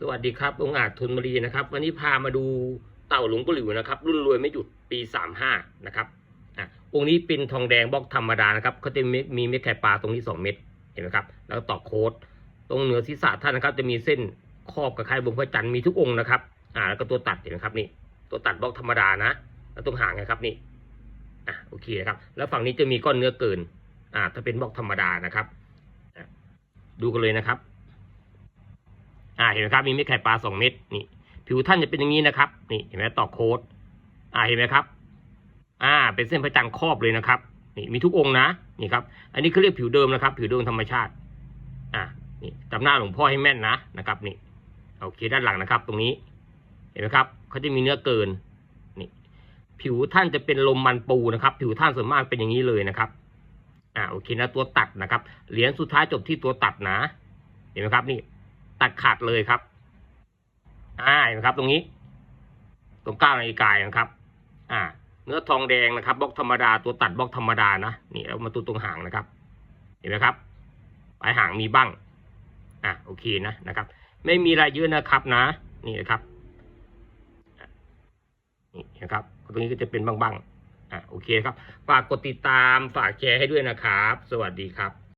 สวัสดีครับ องค์อาจทุนมรีนะครับ วันนี้พามาดูเต่าหลวงปู่หลิวนะครับ รุ่นรวยไม่หยุดปีสามห้านะครับอะองค์นี้เป็นทองแดงบล็อกธรรมดานะครับเขาจะมีเม็ดไข่ปลาตรงนี้สองเม็ดเห็นไหมครับ แล้วต่อโค้ดตรงเหนือศีรษะท่านนะครับ จะมีเส้นครอบกับไข่บงพระจันทร์มีทุกองค์นะครับอ่าแล้วก็ตัวตัดเห็นไหมครับนี่ ตัวตัดบล็อกธรรมดานะ แล้วตรงหางนะครับนี่อะโอเคนะครับ แล้วฝั่งนี้จะมีก้อนเนื้อเกินอ่าถ้าเป็นบล็อกธรรมดานะครับอะดูกันเลยนะครับ อ่าเห็นไหมครับมีเม็ดไข่ปลาสองเม็ดนี่ผิวท่านจะเป็นอย่างนี้นะครับ นี่เห็นไหมต่อโค้ดอ่าเห็นไหมครับ อ่า เป็นเส้นพระจันทร์ครอบเลยนะครับ นี่มีทุกองนะนี่ครับ อันนี้เขาเรียกผิวเดิมนะครับ ผิวเดิมธรรมชาติ อ่านี่จำหน้าหลวงพ่อให้แม่นนะนะครับ นี่โอเคด้านหลังนะครับ ตรงนี้ เห็นไหมครับเขาจะมีเนื้อเกินนี่ ผิวท่านจะเป็นลมมันปูนะครับ ผิวท่านส่วนมากเป็นอย่างนี้เลยนะครับ อ่าโอเคนะตัวตัดนะครับ เหรียญสุดท้ายจบที่ตัวตัดนะ เห็นไหมครับนี่ ตัดขาดเลยครับอ่าเห็นไหมครับ ตรงนี้ ตรงก้าวนาฬิกานะครับ อ่า เนื้อทองแดงนะครับบล็อกธรรมดาตัวตัดบล็อกธรรมดานะนี่เอามาตัวตรงหางนะครับ เห็นไหมครับปลายหางมีบ้าง อะโอเคนะนะครับ ไม่มีอะไรเยอะนะครับนะ นี่นะครับนี่นะครับตรงนี้ก็จะเป็นบ้างๆอะโอเคครับ ฝากกดติดตามฝากแชร์ให้ด้วยนะครับ สวัสดีครับ